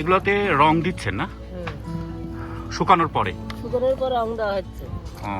এগুলোতে রং দিচ্ছেন না? শুকানোর পরে? শুকনোর পর রং দেওয়া হচ্ছে। ও।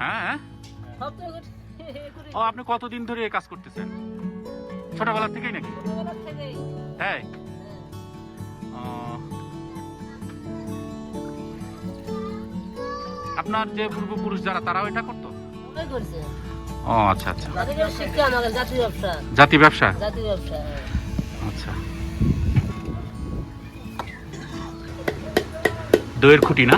হ্যাঁ হ্যাঁ। ও আপনি কতদিন ধরে এই কাজ করতেছেন? ছোটবেলা থেকেই নাকি? থেকেই। হ্যাঁ। আপনার যে পূর্বপুরুষ যারা তারাও এটা করতো? করছে। ও আচ্ছা আচ্ছা। জাতি ব্যবসা হ্যাঁ। আচ্ছা। দইয়ের খুঁটি না?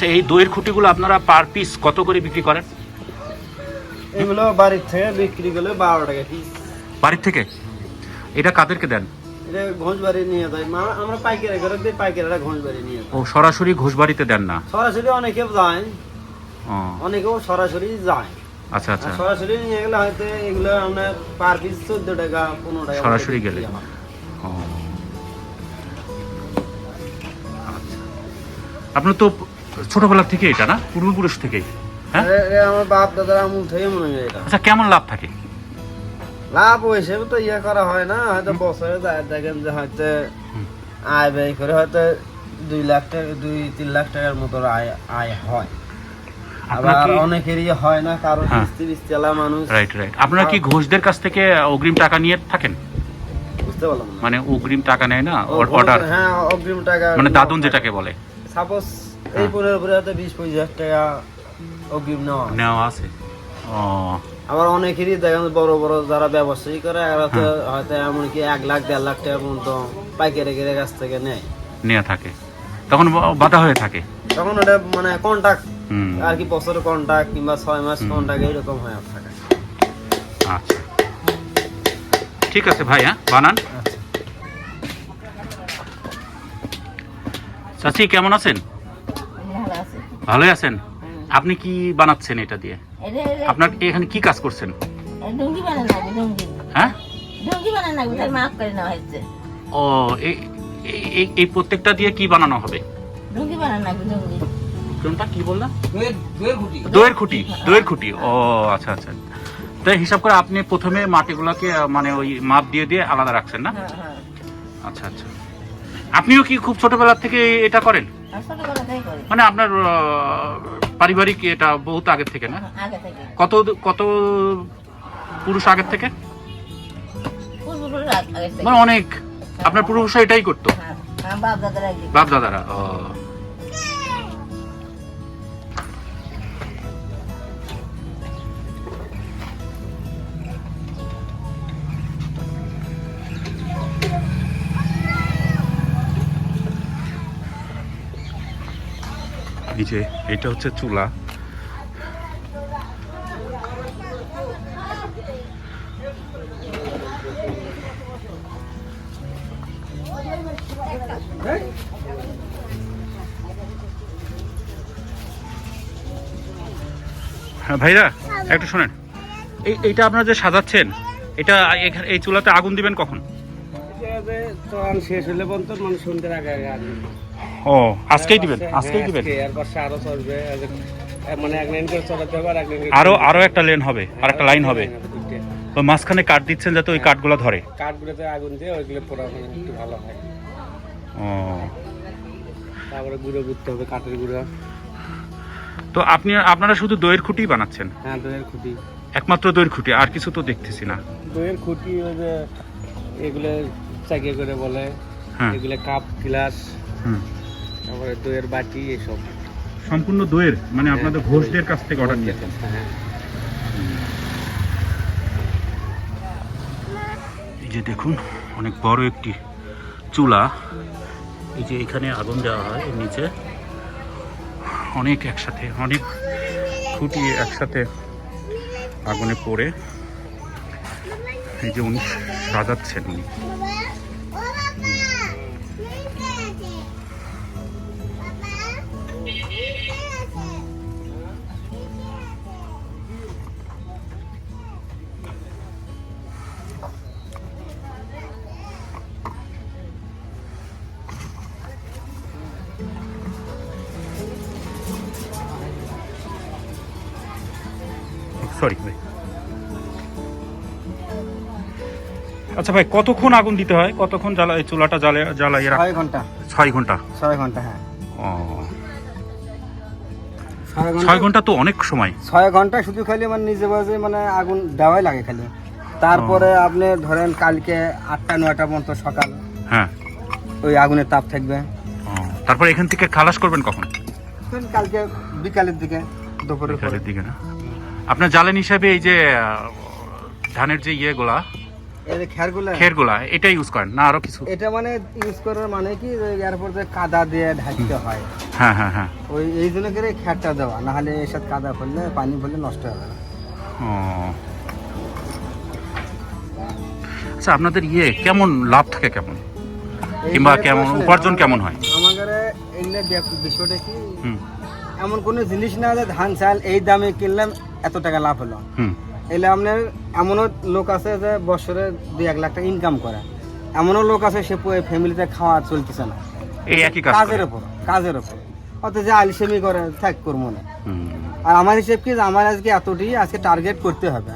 আচ্ছা এই দইয়ের খুঁটিগুলো আপনারা পার পিস কত করে বিক্রি করেন? এগুলো বাড়ির থেকে বিক্রি করলে বারো টাকা পিস বাড়ির থেকে? এটা কাদেরকে দেন? এটা ঘোষ বাড়ি নিয়ে যায়। আমরা পাইকারি করে দিই পাইকারিরা ঘোষ নিয়ে যায়। ও সরাসরি ঘোষবাড়িতে দেন না? সরাসরি অনেকে যায়। অনেকেও সরাসরি যায়। আচ্ছা আচ্ছা। সরাসরি নিয়ে গেলে হয়তো এগুলো আপনার পার পিস চোদ্দ টাকা পনেরো টাকা সরাসরি গেলে। আচ্ছা। আপনার তো ছোটবেলা থেকে এটা না? পূর্বপুরুষ থেকেই। হ্যাঁ? এ- এ আমার বাপ দাদার আমুল থেকে মনে হয় এটা। আচ্ছা কেমন লাভ থাকে? লাভ হিসেবে তো ইয়ে করা হয় না। হয়তো বছরে দেখেন যে হয়তো আয় ব্যয় করে হয়তো দুই লাখ টাকা দুই তিন লাখ টাকার মতো আয় আয় হয়। আবার অনেকেরই হয় না কারণ হ্যাঁ। কিস্তি মানুষ। রাইট রাইট আপনারা কি ঘোষদের কাছ থেকে অগ্রিম টাকা নিয়ে থাকেন? বুঝতে পারলাম মানে অগ্রিম টাকা নেয় না? অর্ডার হ্যাঁ অগ্রিম টাকা মানে দাদুন যেটাকে বলে। সাপোজ এই। পনেরো উপরে হয়তো বিশ পঁচিশ হাজার টাকা অগ্রিম নেওয়া নেওয়া আছে? ও। আবার অনেকেরই দেখেন বড় বড় যারা ব্যবসায়ী করে এরা তো হ্যাঁ। হয়তো এমনকি এক লাখ দেড় লাখ টাকা পর্যন্ত পাইকারি কেরে কাছ থেকে নেয়। নেওয়া থাকে। তখন বাধা হয়ে থাকে। তখন ওটা মানে কন্ট্যাক্ট হুম। আর কি বছরের কন্ট্যাক্ট কিংবা ছয় মাস হুম। কন্ট্যাক্ট এরকম হয়ে থাকে। আচ্ছা। ঠিক আছে ভাই হ্যাঁ? বানান। আচ্ছা। চাচি কেমন আছেন? ভালোই আছেন? আপনি কি বানাচ্ছেন এটা দিয়ে? আপনার এখানে কি কাজ করছেন? হ্যাঁ? ও এই- এই- এই- এই প্রত্যেকটা দিয়ে কি বানানো হবে? কোনটা? কি বললাম দইয়ের খুঁটি। দইয়ের খুঁটি? ও আচ্ছা আচ্ছা। তাই হিসাব করে আপনি প্রথমে মাটিগুলোকে মানে ওই মাপ দিয়ে দিয়ে আলাদা রাখছেন না? হ্যাঁ হ্যাঁ। আচ্ছা আচ্ছা। আপনিও কি খুব ছোটবেলা থেকে এটা করেন? মানে আপনার পারিবারিক এটা বহুত আগের থেকে না? কত কত পুরুষ আগের থেকে? পূর্বপুরুষ আগে থেকে। মানে অনেক। আপনার পুরুষ এটাই করতো? হ্যাঁ হ্যাঁ বাপ দাদারা ও। বাপ দাদারা এই যে, এটা হচ্ছে চুলা। হ্যাঁ ভাইরা, একটু শোনেন। এই, এইটা আপনারা যে সাজাচ্ছেন, এটা এই চুলাতে আগুন দিবেন কখন? শেষ হলে পর্যন্ত মানে সন্ধ্যের আগে আগে আসবে ও আজকেই দিবেন আজকেই দিবেন? হ্যাঁ, আর পাশে আরও চলবে মানে এক লাইন করে চলাতে হবে আর এক লাইন আরও আরও একটা লেন হবে আর একটা লাইন হবে। ওই মাঝখানে কাঠ দিচ্ছেন যাতে ওই কাঠগুলো ধরে। কাঠগুলোতে আগুন দিয়ে ওইগুলো পোড়া মানে একটু ভালো হয়। ও। তারপরে গুঁড়ো করতে হবে কাঠের গুঁড়ো। তো আপনি আপনারা শুধু দইয়ের খুঁটি বানাচ্ছেন? হ্যাঁ দইয়ের খুঁটি। একমাত্র দইয়ের খুঁটি আর কিছু তো দেখতেছি না। দইয়ের খুঁটি ওই যে এগুলো চাকিয়ে করে বলে হ্যাঁ। এগুলো কাপ গ্লাস। তারপরে দইয়ের বাটি এসব। সম্পূর্ণ দইয়ের মানে আপনাদের ঘোষদের কাছ থেকে অর্ডার নিয়েছেন? হ্যাঁ। এই যে দেখুন অনেক বড় একটি চুলা। এই যে এখানে আগুন দেওয়া হয় এর নিচে। অনেক একসাথে অনেক খুঁটি একসাথে আগুনে পড়ে। এই যে উনি সাজাচ্ছেন উনি। সরি ভাই। আচ্ছা ভাই কতক্ষণ আগুন দিতে হয়? কতক্ষণ জ্বালা এই চুলাটা জ্বালা জ্বালাইয়ে রাখ ছয় ঘণ্টা। ছয় ঘণ্টা? ছয় ঘণ্টা হ্যাঁ। ও। ছয় ঘণ্টা তো অনেক সময়। ছয় ঘণ্টা শুধু খালি মানে নিজে বাজে মানে আগুন দেওয়াই লাগে খালি। তারপরে আপনি ধরেন কালকে আটটা নয়টা পর্যন্ত সকাল। হ্যাঁ। ওই আগুনের তাপ থাকবে। তারপর এখান থেকে খালাস করবেন কখন? কালকে বিকালের দিকে দুপুরের পরে। দিকে না? আপনার জ্বালানি হিসাবে এই যে ধানের যে ইয়েগুলা এই যে খেরগুলো। এটা ইউজ করেন না আরও কিছু? এটা মানে ইউজ করার মানে কি যে এরপর যে কাদা দিয়ে ঢাকতে হয়। হ্যাঁ হ্যাঁ হ্যাঁ। ওই এই জন্য করে খেরটা দেওয়া না হলে এর সাথে কাদা পড়লে পানি পড়লে নষ্ট হবে না। আচ্ছা আপনাদের ইয়ে কেমন লাভ থাকে কেমন? কিংবা কেমন উপার্জন কেমন হয়? আমাদের এগুলো বিষয়টা কি? হুম। এমন কোনো জিনিস না যে ধান চাল এই দামে কিনলাম এত টাকা লাভ হলো। এলে আপনার এমনও লোক আছে যে বছরে দুই এক লাখ টাকা ইনকাম করে। এমনও লোক আছে সে ফ্যামিলিতে খাওয়া চলতেছে না। এই একই কাজের ওপর কাজের ওপর অত যে আলিসেমি করে থাক করব না। আর আমার হিসেব কি আমার আজকে এতটি আজকে টার্গেট করতে হবে।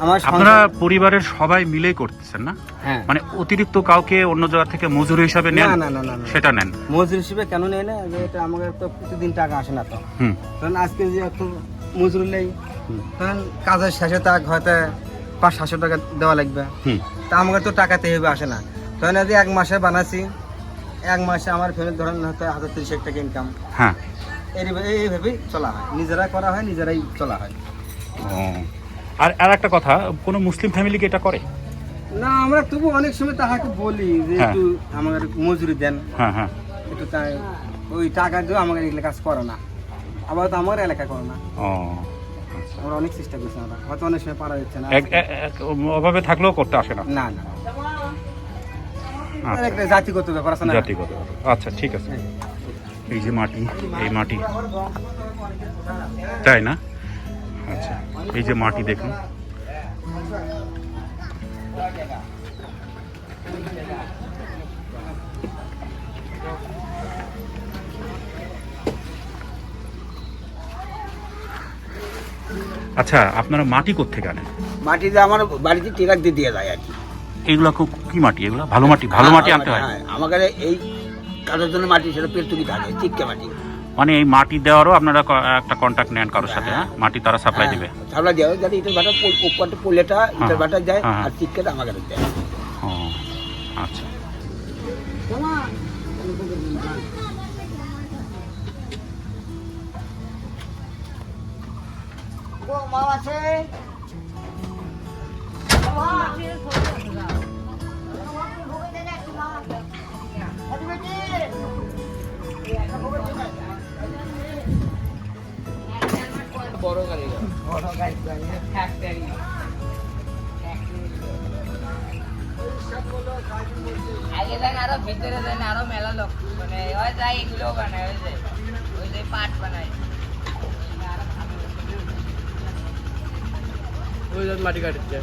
আমার আপনারা পরিবারের সবাই মিলেই করতেছেন না? হ্যাঁ। মানে অতিরিক্ত কাউকে অন্য জায়গা থেকে মজুরি হিসাবে নেন? না না না। সেটা নেন। মজুরি হিসেবে কেন নেই না? যে এটা আমাদের তো প্রতিদিন টাকা আসে না তো। হুম। কারণ আজকে যে এত মজুরি নেই কারণ কাজের শেষে তাক হয়তো পাঁচ সাতশো টাকা দেওয়া লাগবে। হুম। তা আমাকে তো টাকাতে হিসেবে আসে না। তখন যদি এক মাসে বানাচ্ছি এক মাসে আমার ফ্যামিলি ধরেন হয়তো হাজার তিরিশ টাকা ইনকাম হ্যাঁ। এইভাবেই চলা হয়। নিজেরা করা হয় নিজেরাই চলা হয়। ও। আর আর একটা কথা কোনো মুসলিম ফ্যামিলি কি এটা করে? না আমরা তবু অনেক সময় তাহাকে বলি যে হ্যাঁ। একটু আমাদের মজুরি দেন। হ্যাঁ হ্যাঁ। একটু তাই ওই টাকা দিয়ে আমাদের এগুলো কাজ করে না। আবার তো আমার এলাকা করে না। ও আমরা অনেক চেষ্টা করছি আমরা। হয়তো অনেক সময় পারা যাচ্ছে না। অভাবে থাকলেও করতে আসে না। না না। আচ্ছা, একটা জাতিগত ব্যাপার আছে না? জাতিগত আচ্ছা ঠিক আছে। এই যে মাটি এই মাটি। তাই না? আচ্ছা এই যে মাটি দেখুন। আচ্ছা আপনারা মাটি কোথেকে আনেন? মাটিতে আমার বাড়িতে টিরাক দিয়ে দিয়ে যায় আর কি। এগুলা খুব- কি মাটি এগুলো? ভালো মাটি? ভালো মাটি আনতে হয়? হ্যাঁ, আমাদের এই কাজের জন্য মাটি সেটা পেলতুকি থাকে চিক্কে মাটি। মানে এই মাটি দেওয়ারও আপনারা একটা কন্ট্যাক্ট নেন কারোর সাথে হ্যাঁ? মাটি তারা সাপ্লাই দিবে। সাপ্লাই দেওয়া হয় যাতে ইটের ভাটা উপরটা পোলেটা ইটের ভাটা যায় হ্যাঁ, হ্যাঁ। আর চিক্কেটা আমাদের দেয়। ও আচ্ছা। আগে দেন আরও ভিতরে দেন আরও মেলা লোক মানে ওই যাই এগুলো বানায় ওই যে ওই যে পাট বানায় মাটি কাটছে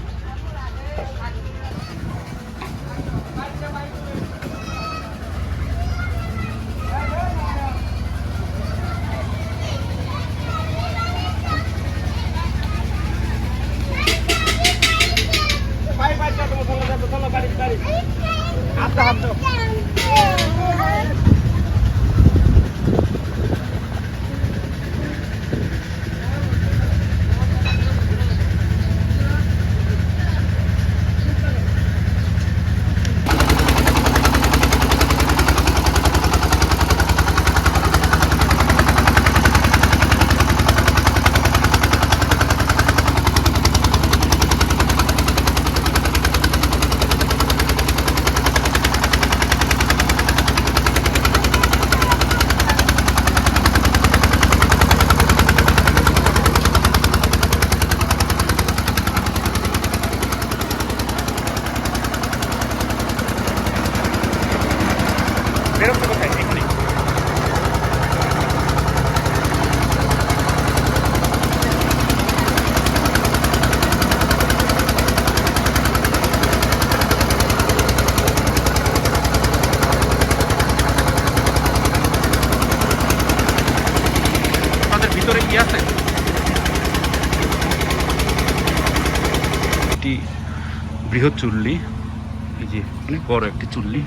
आता একটি বৃহৎ চুল্লি এই যে অনেক বড় একটি চুল্লি।